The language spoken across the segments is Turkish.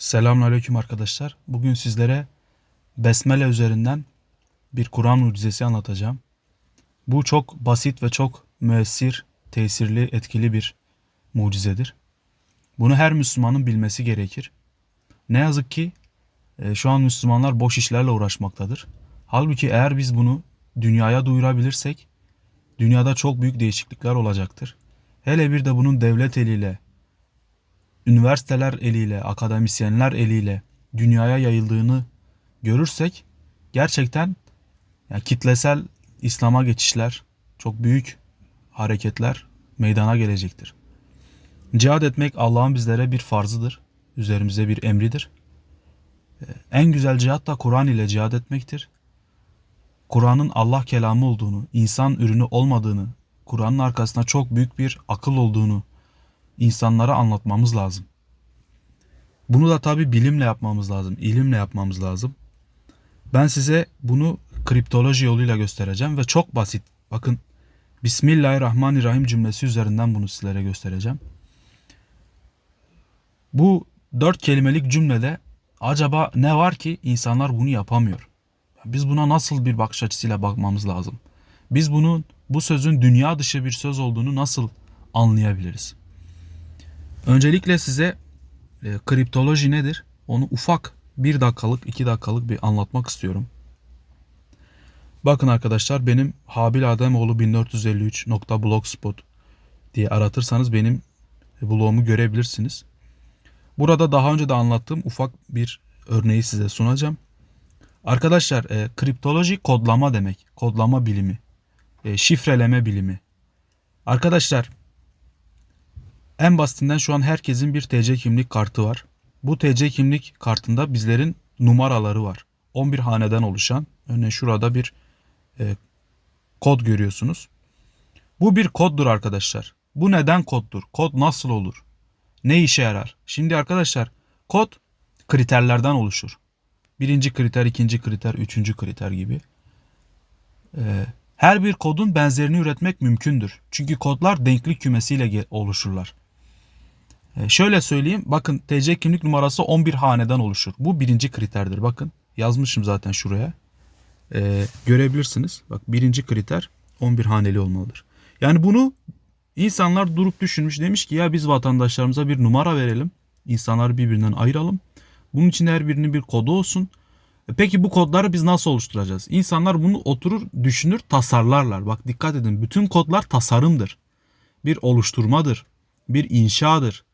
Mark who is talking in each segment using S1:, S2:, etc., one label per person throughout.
S1: Selamünaleyküm arkadaşlar. Bugün sizlere Besmele üzerinden bir Kur'an mucizesi anlatacağım. Bu çok basit ve çok müessir, tesirli, etkili bir mucizedir. Bunu her Müslümanın bilmesi gerekir. Ne yazık ki e, şu an Müslümanlar boş işlerle uğraşmaktadır. Halbuki eğer biz bunu dünyaya duyurabilirsek dünyada çok büyük değişiklikler olacaktır. Hele bir de bunun devlet eliyle, üniversiteler eliyle, akademisyenler eliyle dünyaya yayıldığını görürsek gerçekten yani kitlesel İslam'a geçişler, çok büyük hareketler meydana gelecektir. Cihad etmek Allah'ın bizlere bir farzıdır. Üzerimize bir emridir. Ee, En güzel cihat da Kur'an ile cihad etmektir. Kur'an'ın Allah kelamı olduğunu, insan ürünü olmadığını, Kur'an'ın arkasında çok büyük bir akıl olduğunu insanlara anlatmamız lazım. Bunu da tabi bilimle yapmamız lazım, ilimle yapmamız lazım. Ben size bunu kriptoloji yoluyla göstereceğim ve çok basit. Bakın Bismillahirrahmanirrahim cümlesi üzerinden bunu sizlere göstereceğim. Bu dört kelimelik cümlede acaba ne var ki insanlar bunu yapamıyor? Biz buna nasıl bir bakış açısıyla bakmamız lazım? Biz bunun bu sözün dünya dışı bir söz olduğunu nasıl anlayabiliriz? Öncelikle size e, kriptoloji nedir? Onu ufak bir dakikalık, iki dakikalık bir anlatmak istiyorum. Bakın arkadaşlar benim Habil Ademoğlu 1453.blogspot diye aratırsanız benim blogumu görebilirsiniz. Burada daha önce de anlattığım ufak bir örneği size sunacağım. Arkadaşlar e, kriptoloji kodlama demek. Kodlama bilimi. E, şifreleme bilimi. Arkadaşlar en basitinden şu an herkesin bir TC kimlik kartı var. Bu TC kimlik kartında bizlerin numaraları var. 11 haneden oluşan. Örneğin şurada bir e, kod görüyorsunuz. Bu bir koddur arkadaşlar. Bu neden koddur? Kod nasıl olur? Ne işe yarar? Şimdi arkadaşlar kod kriterlerden oluşur. Birinci kriter, ikinci kriter, üçüncü kriter gibi. Ee, her bir kodun benzerini üretmek mümkündür. Çünkü kodlar denklik kümesiyle oluşurlar. Ee, şöyle söyleyeyim. Bakın TC kimlik numarası 11 haneden oluşur. Bu birinci kriterdir. Bakın yazmışım zaten şuraya. Ee, görebilirsiniz. Bak birinci kriter 11 haneli olmalıdır. Yani bunu insanlar durup düşünmüş demiş ki ya biz vatandaşlarımıza bir numara verelim. İnsanları birbirinden ayıralım. Bunun için her birinin bir kodu olsun. E Peki bu kodları biz nasıl oluşturacağız? İnsanlar bunu oturur, düşünür, tasarlarlar. Bak dikkat edin. Bütün kodlar tasarımdır. Bir oluşturmadır. Bir inşadır.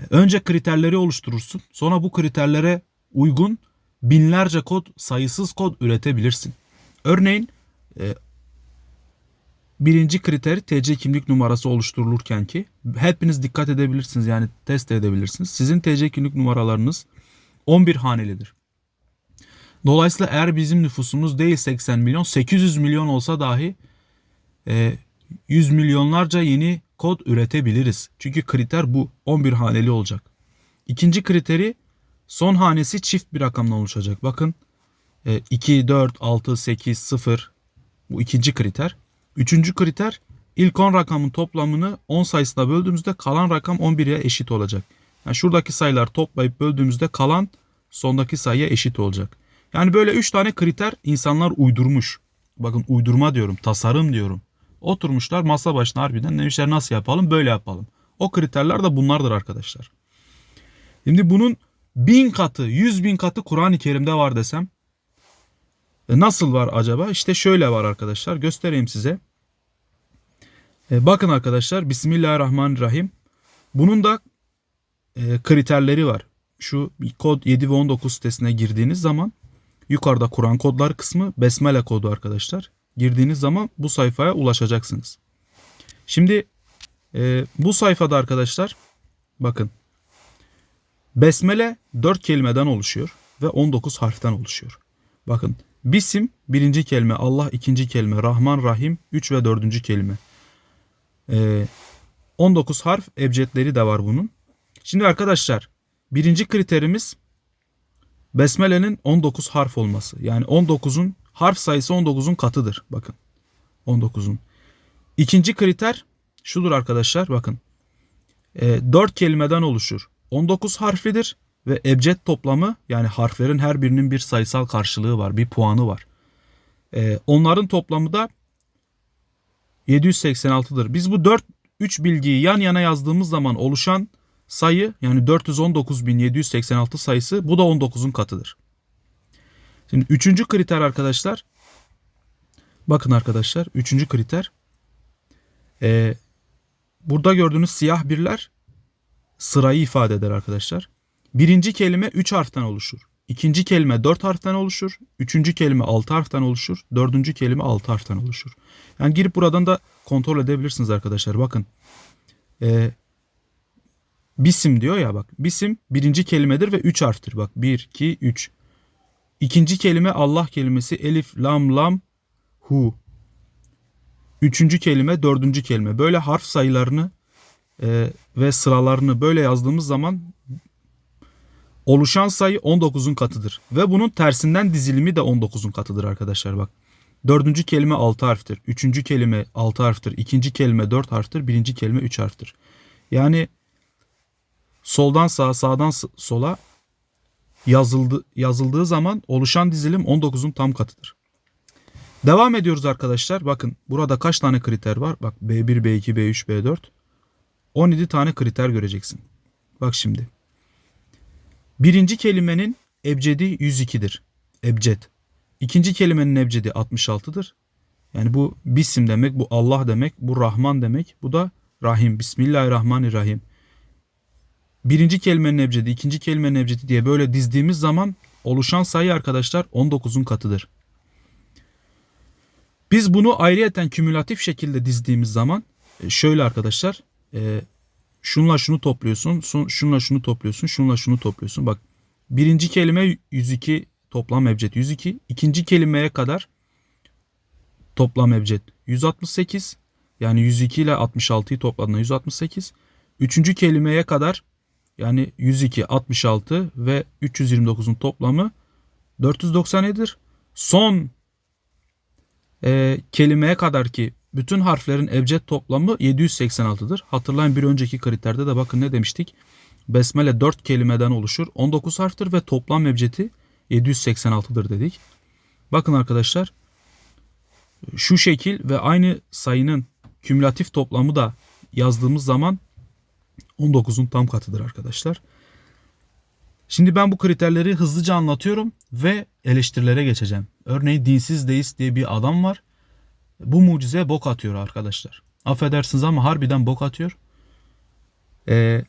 S1: E, Önce kriterleri oluşturursun. Sonra bu kriterlere uygun binlerce kod, sayısız kod üretebilirsin. Örneğin e, birinci kriter TC kimlik numarası oluşturulurken ki hepiniz dikkat edebilirsiniz yani test edebilirsiniz. Sizin TC kimlik numaralarınız 11 hanelidir. Dolayısıyla eğer bizim nüfusumuz değil 80 milyon 800 milyon olsa dahi e, 100 milyonlarca yeni kod üretebiliriz. Çünkü kriter bu 11 haneli olacak. İkinci kriteri son hanesi çift bir rakamdan oluşacak. Bakın e, 2, 4, 6, 8, 0 bu ikinci kriter. Üçüncü kriter ilk 10 rakamın toplamını 10 sayısına böldüğümüzde kalan rakam 11'e eşit olacak. Yani şuradaki sayılar toplayıp böldüğümüzde kalan sondaki sayıya eşit olacak. Yani böyle 3 tane kriter insanlar uydurmuş. Bakın uydurma diyorum, tasarım diyorum. Oturmuşlar masa başına harbiden demişler nasıl yapalım böyle yapalım. O kriterler de bunlardır arkadaşlar. Şimdi bunun bin katı, yüz bin katı Kur'an-ı Kerim'de var desem e, Nasıl var acaba? İşte şöyle var arkadaşlar. Göstereyim size. E, bakın arkadaşlar. Bismillahirrahmanirrahim. Bunun da e, kriterleri var. Şu kod 7 ve 19 sitesine girdiğiniz zaman yukarıda Kur'an kodlar kısmı Besmele kodu arkadaşlar. Girdiğiniz zaman bu sayfaya ulaşacaksınız. Şimdi e, bu sayfada arkadaşlar bakın Besmele 4 kelimeden oluşuyor ve 19 harften oluşuyor. Bakın Bisim birinci kelime, Allah ikinci kelime, Rahman, Rahim üç ve dördüncü kelime. Ee, 19 harf ebcedleri de var bunun. Şimdi arkadaşlar birinci kriterimiz Besmele'nin 19 harf olması. Yani 19'un harf sayısı 19'un katıdır. Bakın 19'un. İkinci kriter şudur arkadaşlar bakın. E, 4 kelimeden oluşur. 19 harflidir ve ebced toplamı yani harflerin her birinin bir sayısal karşılığı var, bir puanı var. Ee, onların toplamı da 786'dır. Biz bu 4 3 bilgiyi yan yana yazdığımız zaman oluşan sayı yani 419.786 sayısı bu da 19'un katıdır. Şimdi üçüncü kriter arkadaşlar. Bakın arkadaşlar üçüncü kriter. Ee, burada gördüğünüz siyah birler sırayı ifade eder arkadaşlar. Birinci kelime 3 harften oluşur. İkinci kelime 4 harften oluşur. Üçüncü kelime 6 harften oluşur. Dördüncü kelime 6 harften oluşur. Yani girip buradan da kontrol edebilirsiniz arkadaşlar. Bakın. Ee, bisim diyor ya bak. Bisim birinci kelimedir ve 3 harftir. Bak 1, 2, 3. İkinci kelime Allah kelimesi elif, lam, lam, hu. Üçüncü kelime, dördüncü kelime. Böyle harf sayılarını e, ve sıralarını böyle yazdığımız zaman oluşan sayı 19'un katıdır. Ve bunun tersinden dizilimi de 19'un katıdır arkadaşlar bak. Dördüncü kelime 6 harftir. Üçüncü kelime 6 harftir. İkinci kelime 4 harftir. Birinci kelime 3 harftir. Yani soldan sağa sağdan sola yazıldı, yazıldığı zaman oluşan dizilim 19'un tam katıdır. Devam ediyoruz arkadaşlar. Bakın burada kaç tane kriter var? Bak B1, B2, B3, B4. 17 tane kriter göreceksin. Bak şimdi. Birinci kelimenin ebcedi 102'dir. Ebced. İkinci kelimenin ebcedi 66'dır. Yani bu bisim demek, bu Allah demek, bu Rahman demek, bu da Rahim. Bismillahirrahmanirrahim. Birinci kelimenin ebcedi, ikinci kelimenin ebcedi diye böyle dizdiğimiz zaman oluşan sayı arkadaşlar 19'un katıdır. Biz bunu ayrıyeten kümülatif şekilde dizdiğimiz zaman e, şöyle arkadaşlar e, şunla şunu topluyorsun, şunla şunu topluyorsun, şunla şunu topluyorsun. Bak birinci kelime 102 toplam ebced 102. ikinci kelimeye kadar toplam ebced 168. Yani 102 ile 66'yı topladığında 168. Üçüncü kelimeye kadar yani 102, 66 ve 329'un toplamı 497'dir. Son e, kelimeye kadar ki bütün harflerin ebced toplamı 786'dır. Hatırlayın bir önceki kriterde de bakın ne demiştik. Besmele 4 kelimeden oluşur. 19 harftir ve toplam ebcedi 786'dır dedik. Bakın arkadaşlar şu şekil ve aynı sayının kümülatif toplamı da yazdığımız zaman 19'un tam katıdır arkadaşlar. Şimdi ben bu kriterleri hızlıca anlatıyorum ve eleştirilere geçeceğim. Örneğin dinsiz deist diye bir adam var. Bu mucize bok atıyor arkadaşlar. Affedersiniz ama harbiden bok atıyor. Ee,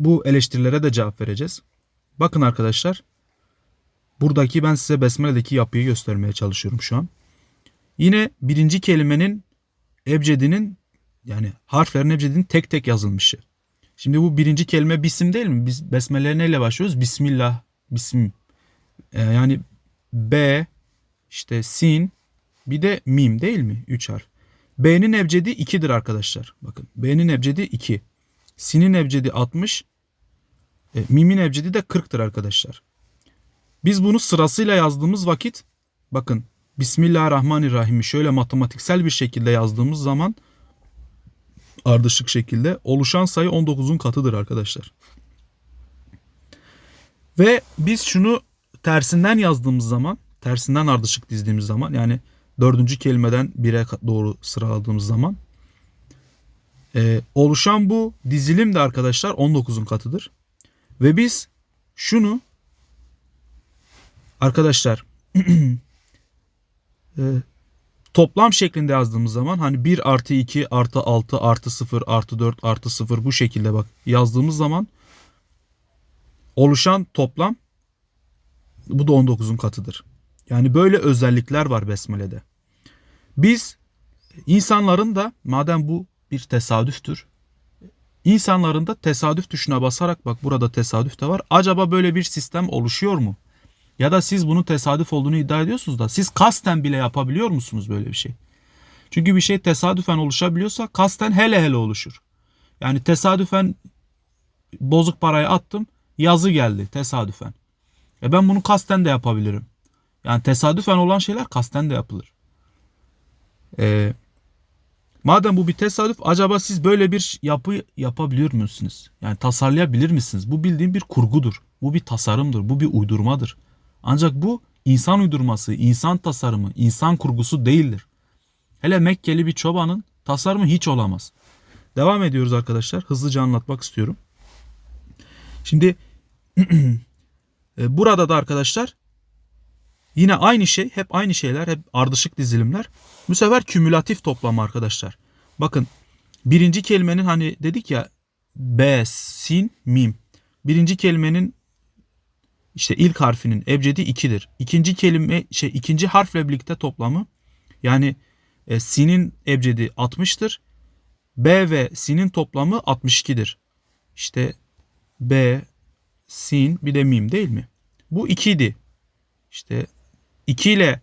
S1: bu eleştirilere de cevap vereceğiz. Bakın arkadaşlar. Buradaki ben size Besmele'deki yapıyı göstermeye çalışıyorum şu an. Yine birinci kelimenin ebcedinin yani harflerin ebcedinin tek tek yazılmışı. Şimdi bu birinci kelime bisim değil mi? Biz Besmele'ye neyle başlıyoruz? Bismillah, bisim. Ee, yani B, işte sin, bir de mim değil mi? 3 harf. B'nin ebcedi 2'dir arkadaşlar. Bakın B'nin ebcedi 2. Sin'in ebcedi 60. E, mim'in ebcedi de 40'tır arkadaşlar. Biz bunu sırasıyla yazdığımız vakit bakın Bismillahirrahmanirrahim'i şöyle matematiksel bir şekilde yazdığımız zaman ardışık şekilde oluşan sayı 19'un katıdır arkadaşlar. Ve biz şunu tersinden yazdığımız zaman, tersinden ardışık dizdiğimiz zaman yani dördüncü kelimeden bire doğru sıraladığımız zaman e, oluşan bu dizilim de arkadaşlar 19'un katıdır. Ve biz şunu arkadaşlar e, toplam şeklinde yazdığımız zaman hani 1 artı 2 artı 6 artı 0 artı 4 artı 0 bu şekilde bak yazdığımız zaman oluşan toplam bu da 19'un katıdır. Yani böyle özellikler var Besmele'de. Biz insanların da madem bu bir tesadüftür. İnsanların da tesadüf tuşuna basarak bak burada tesadüf de var. Acaba böyle bir sistem oluşuyor mu? Ya da siz bunun tesadüf olduğunu iddia ediyorsunuz da siz kasten bile yapabiliyor musunuz böyle bir şey? Çünkü bir şey tesadüfen oluşabiliyorsa kasten hele hele oluşur. Yani tesadüfen bozuk parayı attım yazı geldi tesadüfen. E ben bunu kasten de yapabilirim. Yani tesadüfen olan şeyler kasten de yapılır. Ee, Madem bu bir tesadüf acaba siz böyle bir yapı yapabiliyor musunuz? Yani tasarlayabilir misiniz? Bu bildiğin bir kurgudur. Bu bir tasarımdır. Bu bir uydurmadır. Ancak bu insan uydurması, insan tasarımı, insan kurgusu değildir. Hele Mekkeli bir çobanın tasarımı hiç olamaz. Devam ediyoruz arkadaşlar. Hızlıca anlatmak istiyorum. Şimdi e, burada da arkadaşlar yine aynı şey, hep aynı şeyler, hep ardışık dizilimler. Bu sefer kümülatif toplama arkadaşlar. Bakın birinci kelimenin hani dedik ya B, sin, mim. Birinci kelimenin işte ilk harfinin ebcedi 2'dir. İkinci kelime şey ikinci harfle birlikte toplamı yani e, sin'in ebcedi 60'tır. B ve sin'in toplamı 62'dir. İşte B, sin bir de mim değil mi? Bu 2 idi. İşte 2 ile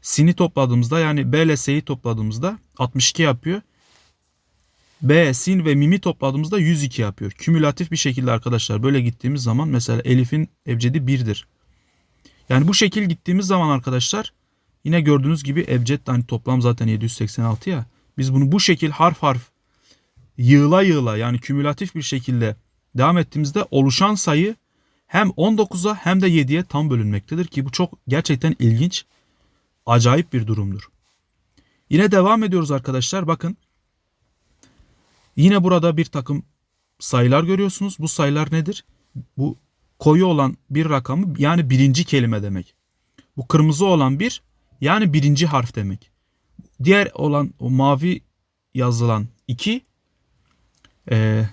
S1: sin'i topladığımızda yani B ile S'yi topladığımızda 62 yapıyor. B, sin ve mimi topladığımızda 102 yapıyor. Kümülatif bir şekilde arkadaşlar böyle gittiğimiz zaman mesela Elif'in ebcedi 1'dir. Yani bu şekil gittiğimiz zaman arkadaşlar yine gördüğünüz gibi ebced hani toplam zaten 786 ya. Biz bunu bu şekil harf harf yığıla yığıla yani kümülatif bir şekilde devam ettiğimizde oluşan sayı hem 19'a hem de 7'ye tam bölünmektedir ki bu çok gerçekten ilginç, acayip bir durumdur. Yine devam ediyoruz arkadaşlar. Bakın Yine burada bir takım sayılar görüyorsunuz. Bu sayılar nedir? Bu koyu olan bir rakamı yani birinci kelime demek. Bu kırmızı olan bir yani birinci harf demek. Diğer olan o mavi yazılan iki e,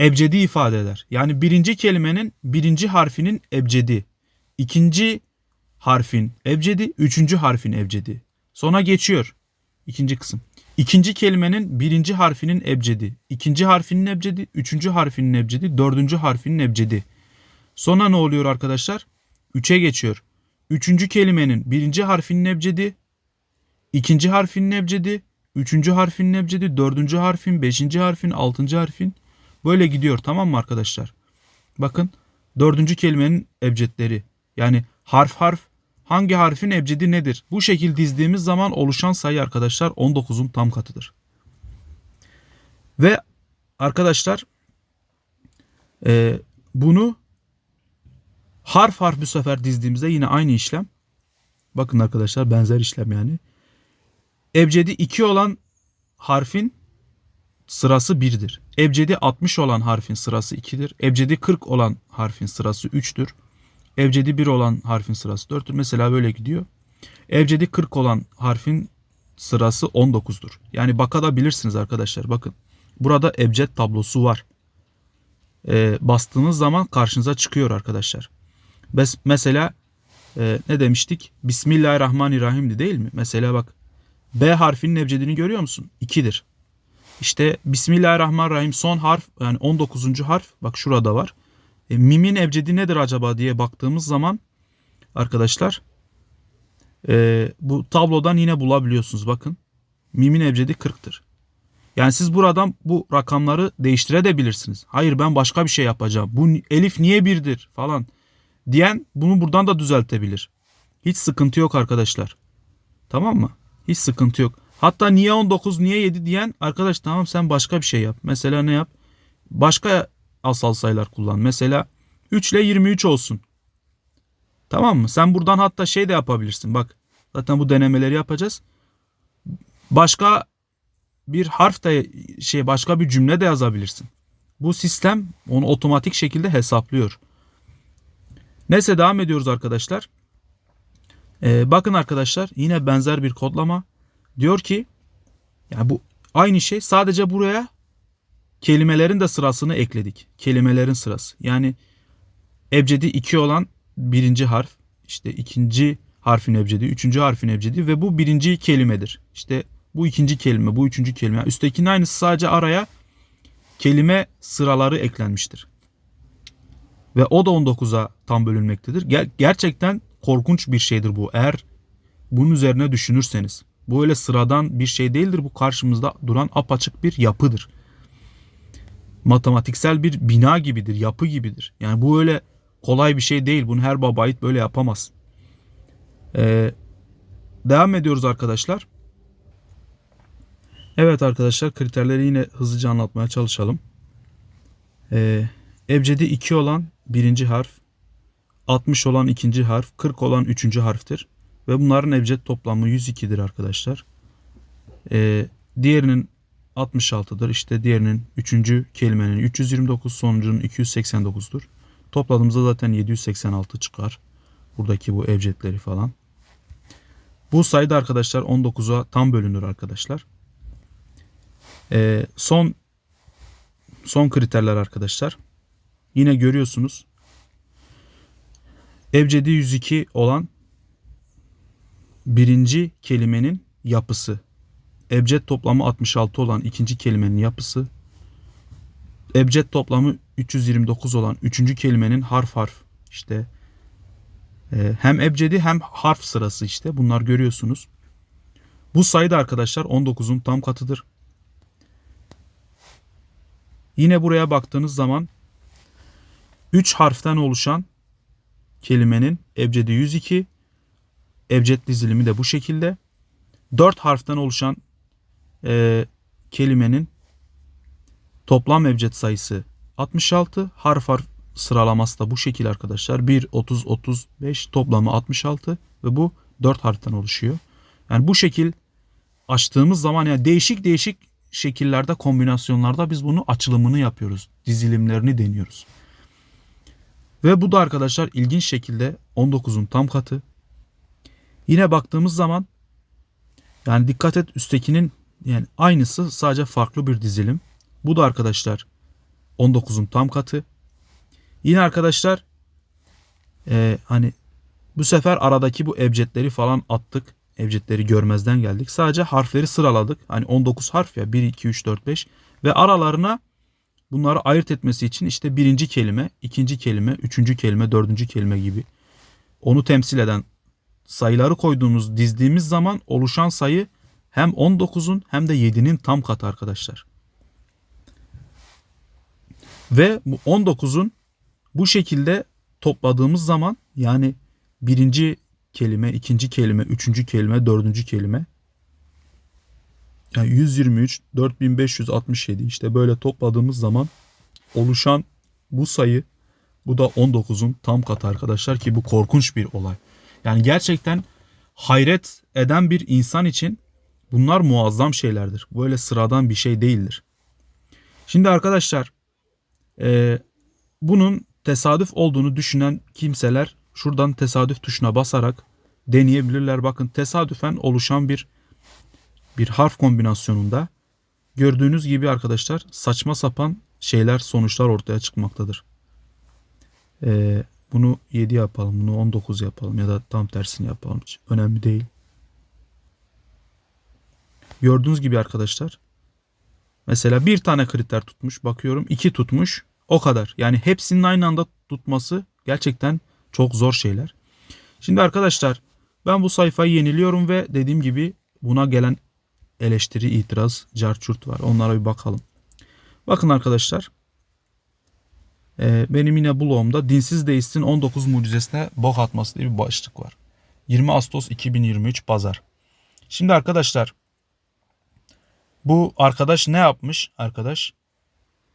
S1: ebcedi ifade eder. Yani birinci kelimenin birinci harfinin ebcedi. ikinci harfin ebcedi. Üçüncü harfin ebcedi. Sonra geçiyor. ikinci kısım. İkinci kelimenin birinci harfinin ebcedi, ikinci harfinin ebcedi, üçüncü harfinin ebcedi, dördüncü harfinin ebcedi. Sonra ne oluyor arkadaşlar? Üçe geçiyor. Üçüncü kelimenin birinci harfinin ebcedi, ikinci harfinin ebcedi, üçüncü harfinin ebcedi, dördüncü harfin, beşinci harfin, altıncı harfin. Böyle gidiyor tamam mı arkadaşlar? Bakın dördüncü kelimenin ebcedleri. Yani harf harf hangi harfin ebcedi nedir? Bu şekil dizdiğimiz zaman oluşan sayı arkadaşlar 19'un tam katıdır. Ve arkadaşlar e, bunu harf harf bu sefer dizdiğimizde yine aynı işlem. Bakın arkadaşlar benzer işlem yani. Ebcedi 2 olan harfin sırası 1'dir. Ebcedi 60 olan harfin sırası 2'dir. Ebcedi 40 olan harfin sırası 3'tür. Evcedi 1 olan harfin sırası 4'tür. Mesela böyle gidiyor. Evcedi 40 olan harfin sırası 19'dur. Yani bakabilirsiniz arkadaşlar. Bakın. Burada ebced tablosu var. Ee, bastığınız zaman karşınıza çıkıyor arkadaşlar. Bes mesela e, ne demiştik? Bismillahirrahmanirrahim'di değil mi? Mesela bak. B harfinin ebcedini görüyor musun? 2'dir. İşte Bismillahirrahmanirrahim son harf yani 19. harf bak şurada var. E, mimin ebcedi nedir acaba diye baktığımız zaman arkadaşlar e, bu tablodan yine bulabiliyorsunuz bakın. Mimin ebcedi 40'tır. Yani siz buradan bu rakamları değiştirebilirsiniz. Hayır ben başka bir şey yapacağım. Bu elif niye birdir falan diyen bunu buradan da düzeltebilir. Hiç sıkıntı yok arkadaşlar. Tamam mı? Hiç sıkıntı yok. Hatta niye 19 niye 7 diyen arkadaş tamam sen başka bir şey yap. Mesela ne yap? Başka asal sayılar kullan. Mesela 3 ile 23 olsun. Tamam mı? Sen buradan hatta şey de yapabilirsin. Bak zaten bu denemeleri yapacağız. Başka bir harf de şey başka bir cümle de yazabilirsin. Bu sistem onu otomatik şekilde hesaplıyor. Neyse devam ediyoruz arkadaşlar. Ee, bakın arkadaşlar yine benzer bir kodlama. Diyor ki yani bu aynı şey sadece buraya kelimelerin de sırasını ekledik. Kelimelerin sırası. Yani ebcedi 2 olan birinci harf, işte ikinci harfin ebcedi, üçüncü harfin ebcedi ve bu birinci kelimedir. İşte bu ikinci kelime, bu üçüncü kelime. Yani üsttekinin aynısı sadece araya kelime sıraları eklenmiştir. Ve o da 19'a tam bölünmektedir. Ger- gerçekten korkunç bir şeydir bu. Eğer bunun üzerine düşünürseniz. Bu öyle sıradan bir şey değildir. Bu karşımızda duran apaçık bir yapıdır matematiksel bir bina gibidir, yapı gibidir. Yani bu öyle kolay bir şey değil. Bunu her babayit böyle yapamaz. Ee, devam ediyoruz arkadaşlar. Evet arkadaşlar kriterleri yine hızlıca anlatmaya çalışalım. Ee, ebcedi 2 olan birinci harf, 60 olan ikinci harf, 40 olan üçüncü harftir. Ve bunların ebced toplamı 102'dir arkadaşlar. Ee, diğerinin 66'dır. İşte diğerinin üçüncü kelimenin 329, sonuncunun 289'dur. Topladığımızda zaten 786 çıkar. Buradaki bu ebcedleri falan. Bu sayıda arkadaşlar 19'a tam bölünür arkadaşlar. Ee, son son kriterler arkadaşlar. Yine görüyorsunuz. Ebcedi 102 olan birinci kelimenin yapısı. Ebced toplamı 66 olan ikinci kelimenin yapısı. Ebced toplamı 329 olan üçüncü kelimenin harf harf işte e, hem ebcedi hem harf sırası işte bunlar görüyorsunuz. Bu sayı da arkadaşlar 19'un tam katıdır. Yine buraya baktığınız zaman 3 harften oluşan kelimenin ebcedi 102, ebced dizilimi de bu şekilde. 4 harften oluşan e, kelimenin toplam ebced sayısı 66, harf harf sıralaması da bu şekil arkadaşlar. 1, 30, 35 toplamı 66 ve bu 4 harften oluşuyor. Yani bu şekil açtığımız zaman yani değişik değişik şekillerde kombinasyonlarda biz bunu açılımını yapıyoruz. Dizilimlerini deniyoruz. Ve bu da arkadaşlar ilginç şekilde 19'un tam katı. Yine baktığımız zaman yani dikkat et üsttekinin yani aynısı sadece farklı bir dizilim. Bu da arkadaşlar 19'un tam katı. Yine arkadaşlar e, hani bu sefer aradaki bu ebcedleri falan attık. Ebcedleri görmezden geldik. Sadece harfleri sıraladık. Hani 19 harf ya 1, 2, 3, 4, 5 ve aralarına bunları ayırt etmesi için işte birinci kelime, ikinci kelime, üçüncü kelime, dördüncü kelime gibi onu temsil eden sayıları koyduğumuz, dizdiğimiz zaman oluşan sayı hem 19'un hem de 7'nin tam katı arkadaşlar. Ve bu 19'un bu şekilde topladığımız zaman yani birinci kelime, ikinci kelime, üçüncü kelime, dördüncü kelime yani 123, 4567 işte böyle topladığımız zaman oluşan bu sayı bu da 19'un tam katı arkadaşlar ki bu korkunç bir olay. Yani gerçekten hayret eden bir insan için bunlar muazzam şeylerdir. Böyle sıradan bir şey değildir. Şimdi arkadaşlar e, bunun tesadüf olduğunu düşünen kimseler şuradan tesadüf tuşuna basarak deneyebilirler. Bakın tesadüfen oluşan bir bir harf kombinasyonunda gördüğünüz gibi arkadaşlar saçma sapan şeyler sonuçlar ortaya çıkmaktadır. Ee, bunu 7 yapalım, bunu 19 yapalım ya da tam tersini yapalım. Hiç önemli değil. Gördüğünüz gibi arkadaşlar mesela bir tane kriter tutmuş bakıyorum iki tutmuş o kadar. Yani hepsinin aynı anda tutması gerçekten çok zor şeyler. Şimdi arkadaşlar ben bu sayfayı yeniliyorum ve dediğim gibi buna gelen eleştiri, itiraz, carçurt var. Onlara bir bakalım. Bakın arkadaşlar. benim yine blogumda dinsiz deistin 19 mucizesine bok atması diye bir başlık var. 20 Ağustos 2023 Pazar. Şimdi arkadaşlar bu arkadaş ne yapmış arkadaş?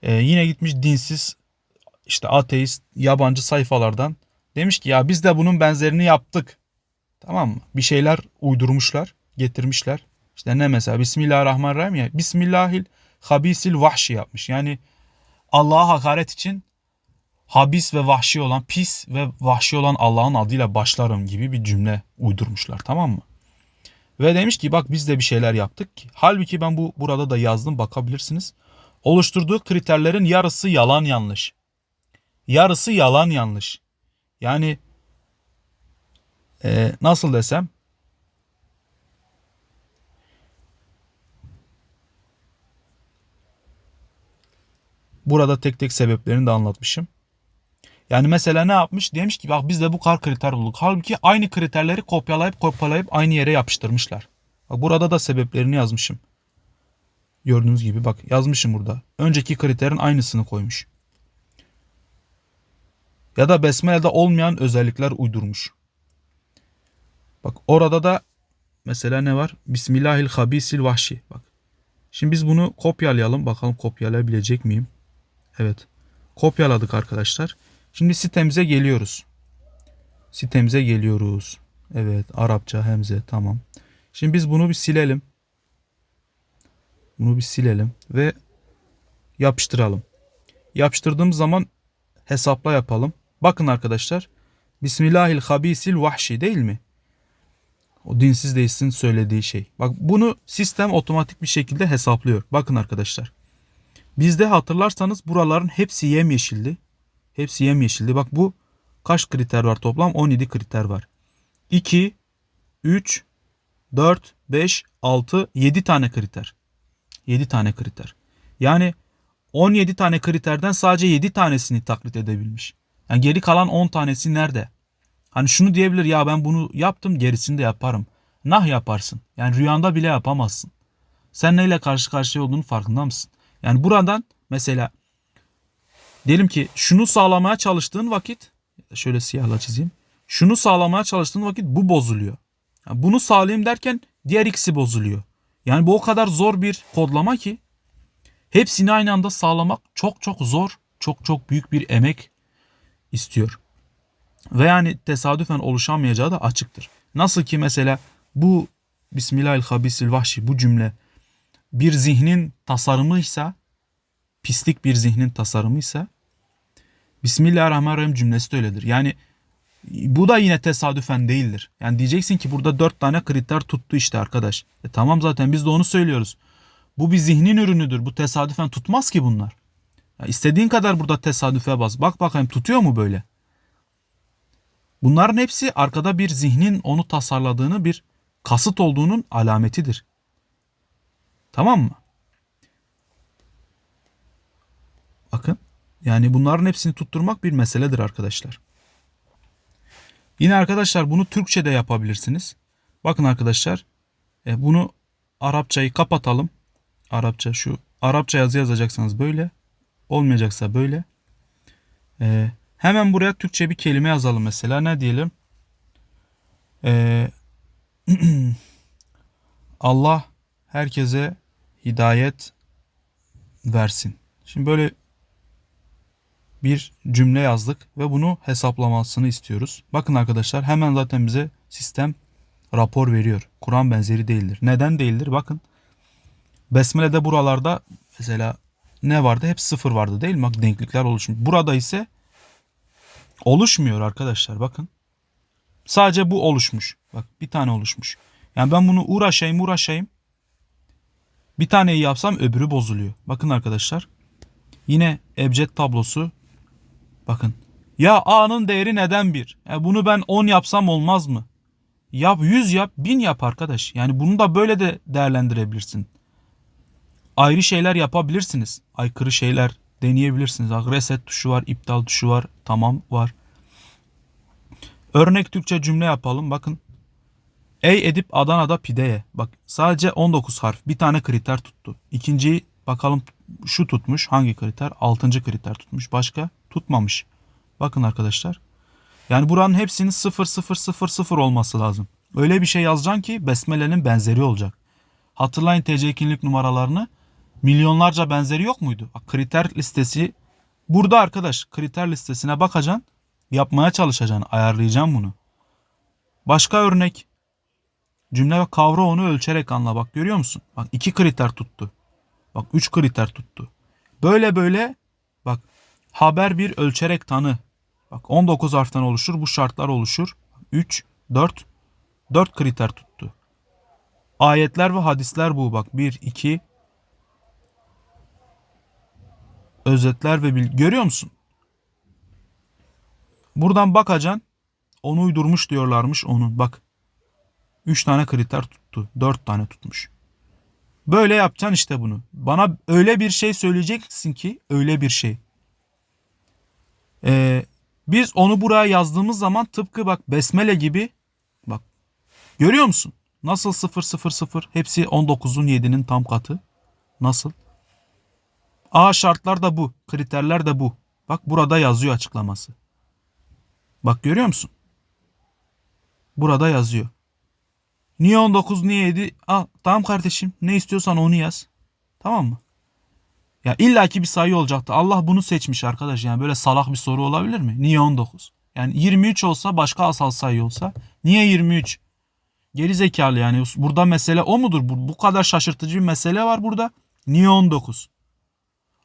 S1: Ee, yine gitmiş dinsiz işte ateist yabancı sayfalardan demiş ki ya biz de bunun benzerini yaptık. Tamam mı? Bir şeyler uydurmuşlar, getirmişler. İşte ne mesela Bismillahirrahmanirrahim ya Bismillahil habisil vahşi yapmış. Yani Allah'a hakaret için habis ve vahşi olan pis ve vahşi olan Allah'ın adıyla başlarım gibi bir cümle uydurmuşlar tamam mı? Ve demiş ki bak biz de bir şeyler yaptık ki. Halbuki ben bu burada da yazdım bakabilirsiniz. Oluşturduğu kriterlerin yarısı yalan yanlış. Yarısı yalan yanlış. Yani e, nasıl desem Burada tek tek sebeplerini de anlatmışım. Yani mesela ne yapmış? Demiş ki bak biz de bu kadar kriter bulduk. Halbuki aynı kriterleri kopyalayıp kopyalayıp aynı yere yapıştırmışlar. Bak burada da sebeplerini yazmışım. Gördüğünüz gibi bak yazmışım burada. Önceki kriterin aynısını koymuş. Ya da Besmele'de olmayan özellikler uydurmuş. Bak orada da mesela ne var? Bismillahil habisil vahşi. Bak. Şimdi biz bunu kopyalayalım. Bakalım kopyalayabilecek miyim? Evet. Kopyaladık arkadaşlar. Şimdi sitemize geliyoruz. Sitemize geliyoruz. Evet. Arapça hemze. Tamam. Şimdi biz bunu bir silelim. Bunu bir silelim ve yapıştıralım. Yapıştırdığımız zaman hesapla yapalım. Bakın arkadaşlar. Bismillahil habisil vahşi değil mi? O dinsiz değilsin söylediği şey. Bak bunu sistem otomatik bir şekilde hesaplıyor. Bakın arkadaşlar. Bizde hatırlarsanız buraların hepsi yemyeşildi. Hepsi yemyeşildi. Bak bu kaç kriter var toplam? 17 kriter var. 2, 3, 4, 5, 6, 7 tane kriter. 7 tane kriter. Yani 17 tane kriterden sadece 7 tanesini taklit edebilmiş. Yani geri kalan 10 tanesi nerede? Hani şunu diyebilir ya ben bunu yaptım gerisini de yaparım. Nah yaparsın. Yani rüyanda bile yapamazsın. Sen neyle karşı karşıya olduğunu farkında mısın? Yani buradan mesela diyelim ki şunu sağlamaya çalıştığın vakit şöyle siyahla çizeyim. Şunu sağlamaya çalıştığın vakit bu bozuluyor. Yani bunu sağlayayım derken diğer ikisi bozuluyor. Yani bu o kadar zor bir kodlama ki hepsini aynı anda sağlamak çok çok zor, çok çok büyük bir emek istiyor. Ve yani tesadüfen oluşamayacağı da açıktır. Nasıl ki mesela bu Bismillahirrahmanirrahim vahşi bu cümle bir zihnin tasarımıysa, pislik bir zihnin tasarımıysa Bismillahirrahmanirrahim cümlesi de öyledir. Yani bu da yine tesadüfen değildir. Yani diyeceksin ki burada dört tane kriter tuttu işte arkadaş. E tamam zaten biz de onu söylüyoruz. Bu bir zihnin ürünüdür. Bu tesadüfen tutmaz ki bunlar. Ya istediğin kadar burada tesadüfe bas. Bak bakayım tutuyor mu böyle? Bunların hepsi arkada bir zihnin onu tasarladığını bir kasıt olduğunun alametidir. Tamam mı? Bakın. Yani bunların hepsini tutturmak bir meseledir arkadaşlar. Yine arkadaşlar bunu Türkçe de yapabilirsiniz. Bakın arkadaşlar. e, bunu Arapçayı kapatalım. Arapça şu Arapça yazı yazacaksanız böyle. Olmayacaksa böyle. E, hemen buraya Türkçe bir kelime yazalım mesela. Ne diyelim? E, Allah herkese hidayet versin. Şimdi böyle bir cümle yazdık ve bunu hesaplamasını istiyoruz. Bakın arkadaşlar hemen zaten bize sistem rapor veriyor. Kur'an benzeri değildir. Neden değildir? Bakın. Besmele'de buralarda mesela ne vardı? Hep sıfır vardı değil mi? Bak denklikler oluşmuş. Burada ise oluşmuyor arkadaşlar. Bakın. Sadece bu oluşmuş. Bak bir tane oluşmuş. Yani ben bunu uğraşayım uğraşayım. Bir taneyi yapsam öbürü bozuluyor. Bakın arkadaşlar. Yine ebced tablosu. Bakın. Ya A'nın değeri neden 1? Yani bunu ben 10 yapsam olmaz mı? Yap 100 yap 1000 yap arkadaş. Yani bunu da böyle de değerlendirebilirsin. Ayrı şeyler yapabilirsiniz. Aykırı şeyler deneyebilirsiniz. Bak reset tuşu var, iptal tuşu var, tamam var. Örnek Türkçe cümle yapalım. Bakın. Ey Edip Adana'da pideye. Bak sadece 19 harf. Bir tane kriter tuttu. İkinciyi bakalım şu tutmuş. Hangi kriter? 6. kriter tutmuş. Başka? Tutmamış. Bakın arkadaşlar. Yani buranın hepsinin 0 0 0 0 olması lazım. Öyle bir şey yazacaksın ki Besmele'nin benzeri olacak. Hatırlayın TC kimlik numaralarını. Milyonlarca benzeri yok muydu? Kriter listesi burada arkadaş. Kriter listesine bakacaksın. Yapmaya çalışacaksın. Ayarlayacaksın bunu. Başka örnek. Cümle ve kavra onu ölçerek anla. Bak görüyor musun? Bak iki kriter tuttu. Bak üç kriter tuttu. Böyle böyle bak haber bir ölçerek tanı. Bak 19 harften oluşur. Bu şartlar oluşur. 3, 4, 4 kriter tuttu. Ayetler ve hadisler bu bak. 1, 2, özetler ve bilgi. Görüyor musun? Buradan bakacaksın. Onu uydurmuş diyorlarmış onun. Bak. 3 tane kriter tuttu. 4 tane tutmuş. Böyle yapacaksın işte bunu. Bana öyle bir şey söyleyeceksin ki öyle bir şey. Ee, biz onu buraya yazdığımız zaman tıpkı bak besmele gibi bak görüyor musun? Nasıl 0 0 0 hepsi 19'un 7'nin tam katı. Nasıl? A şartlar da bu. Kriterler de bu. Bak burada yazıyor açıklaması. Bak görüyor musun? Burada yazıyor. Niye 19 niye 7? Al tamam kardeşim ne istiyorsan onu yaz. Tamam mı? Ya illaki bir sayı olacaktı. Allah bunu seçmiş arkadaş. Yani böyle salak bir soru olabilir mi? Niye 19? Yani 23 olsa başka asal sayı olsa niye 23? Geri zekalı yani. Burada mesele o mudur? Bu, bu kadar şaşırtıcı bir mesele var burada. Niye 19?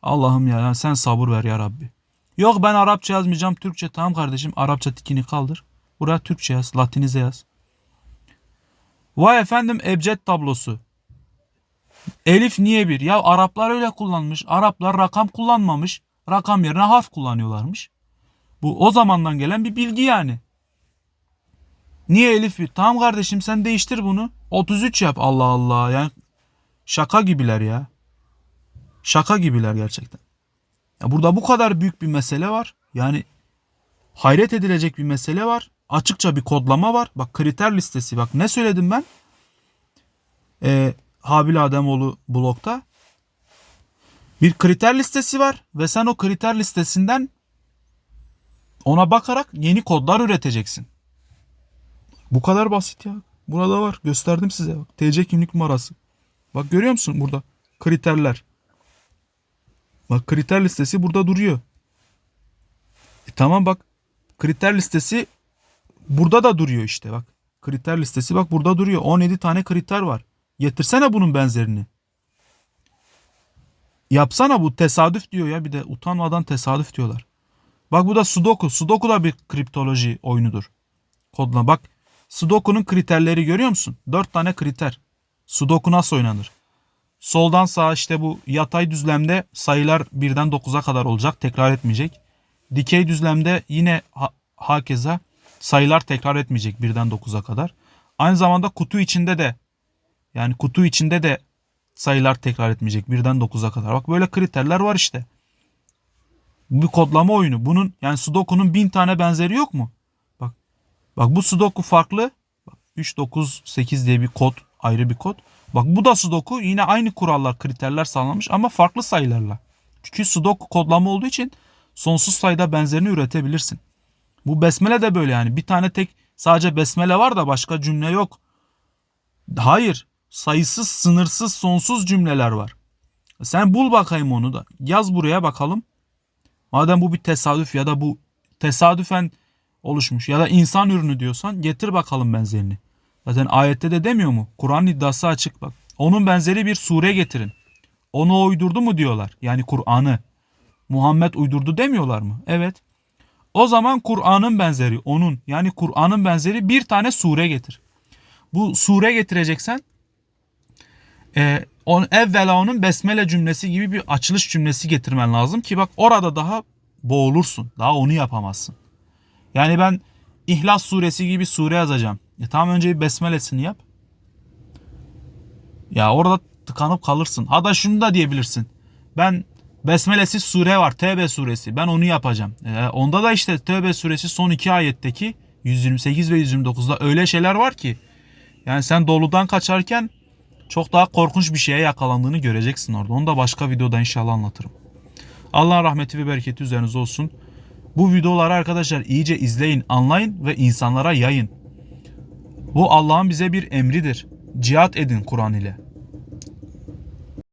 S1: Allah'ım ya yani sen sabır ver ya Rabbi. Yok ben Arapça yazmayacağım Türkçe. Tamam kardeşim Arapça tikini kaldır. Buraya Türkçe yaz. Latinize yaz. Vay efendim ebced tablosu. Elif niye bir? Ya Araplar öyle kullanmış. Araplar rakam kullanmamış. Rakam yerine harf kullanıyorlarmış. Bu o zamandan gelen bir bilgi yani. Niye Elif bir? Tamam kardeşim sen değiştir bunu. 33 yap Allah Allah. Yani şaka gibiler ya. Şaka gibiler gerçekten. Ya burada bu kadar büyük bir mesele var. Yani hayret edilecek bir mesele var. Açıkça bir kodlama var. Bak kriter listesi. Bak ne söyledim ben? Ee, Habil Ademoğlu blokta. Bir kriter listesi var ve sen o kriter listesinden ona bakarak yeni kodlar üreteceksin. Bu kadar basit ya. Burada var. Gösterdim size. Bak, TC kimlik numarası. Bak görüyor musun burada? Kriterler. Bak kriter listesi burada duruyor. E tamam bak. Kriter listesi burada da duruyor işte bak. Kriter listesi bak burada duruyor. 17 tane kriter var. Getirsene bunun benzerini. Yapsana bu tesadüf diyor ya bir de utanmadan tesadüf diyorlar. Bak bu da Sudoku. Sudoku da bir kriptoloji oyunudur. Kodla bak. Sudoku'nun kriterleri görüyor musun? 4 tane kriter. Sudoku nasıl oynanır? Soldan sağa işte bu yatay düzlemde sayılar 1'den 9'a kadar olacak. Tekrar etmeyecek. Dikey düzlemde yine ha hakeza sayılar tekrar etmeyecek 1'den 9'a kadar. Aynı zamanda kutu içinde de yani kutu içinde de sayılar tekrar etmeyecek 1'den 9'a kadar. Bak böyle kriterler var işte. Bu bir kodlama oyunu. Bunun yani Sudoku'nun bin tane benzeri yok mu? Bak. Bak bu Sudoku farklı. Bak, 3 9 8 diye bir kod, ayrı bir kod. Bak bu da Sudoku yine aynı kurallar, kriterler sağlanmış ama farklı sayılarla. Çünkü Sudoku kodlama olduğu için sonsuz sayıda benzerini üretebilirsin. Bu besmele de böyle yani. Bir tane tek sadece besmele var da başka cümle yok. Hayır. Sayısız, sınırsız, sonsuz cümleler var. Sen bul bakayım onu da. Yaz buraya bakalım. Madem bu bir tesadüf ya da bu tesadüfen oluşmuş ya da insan ürünü diyorsan getir bakalım benzerini. Zaten ayette de demiyor mu? Kur'an iddiası açık bak. Onun benzeri bir sure getirin. Onu uydurdu mu diyorlar. Yani Kur'an'ı. Muhammed uydurdu demiyorlar mı? Evet. O zaman Kur'an'ın benzeri onun yani Kur'an'ın benzeri bir tane sure getir. Bu sure getireceksen e, on, evvela onun besmele cümlesi gibi bir açılış cümlesi getirmen lazım ki bak orada daha boğulursun. Daha onu yapamazsın. Yani ben İhlas suresi gibi sure yazacağım. E tamam önce bir besmelesini yap. Ya orada tıkanıp kalırsın. Ha da şunu da diyebilirsin. Ben besmelesiz sure var. Tevbe suresi. Ben onu yapacağım. E, onda da işte Tevbe suresi son iki ayetteki 128 ve 129'da öyle şeyler var ki. Yani sen doludan kaçarken çok daha korkunç bir şeye yakalandığını göreceksin orada. Onu da başka videoda inşallah anlatırım. Allah'ın rahmeti ve bereketi üzerinize olsun. Bu videoları arkadaşlar iyice izleyin, anlayın ve insanlara yayın. Bu Allah'ın bize bir emridir. Cihat edin Kur'an ile.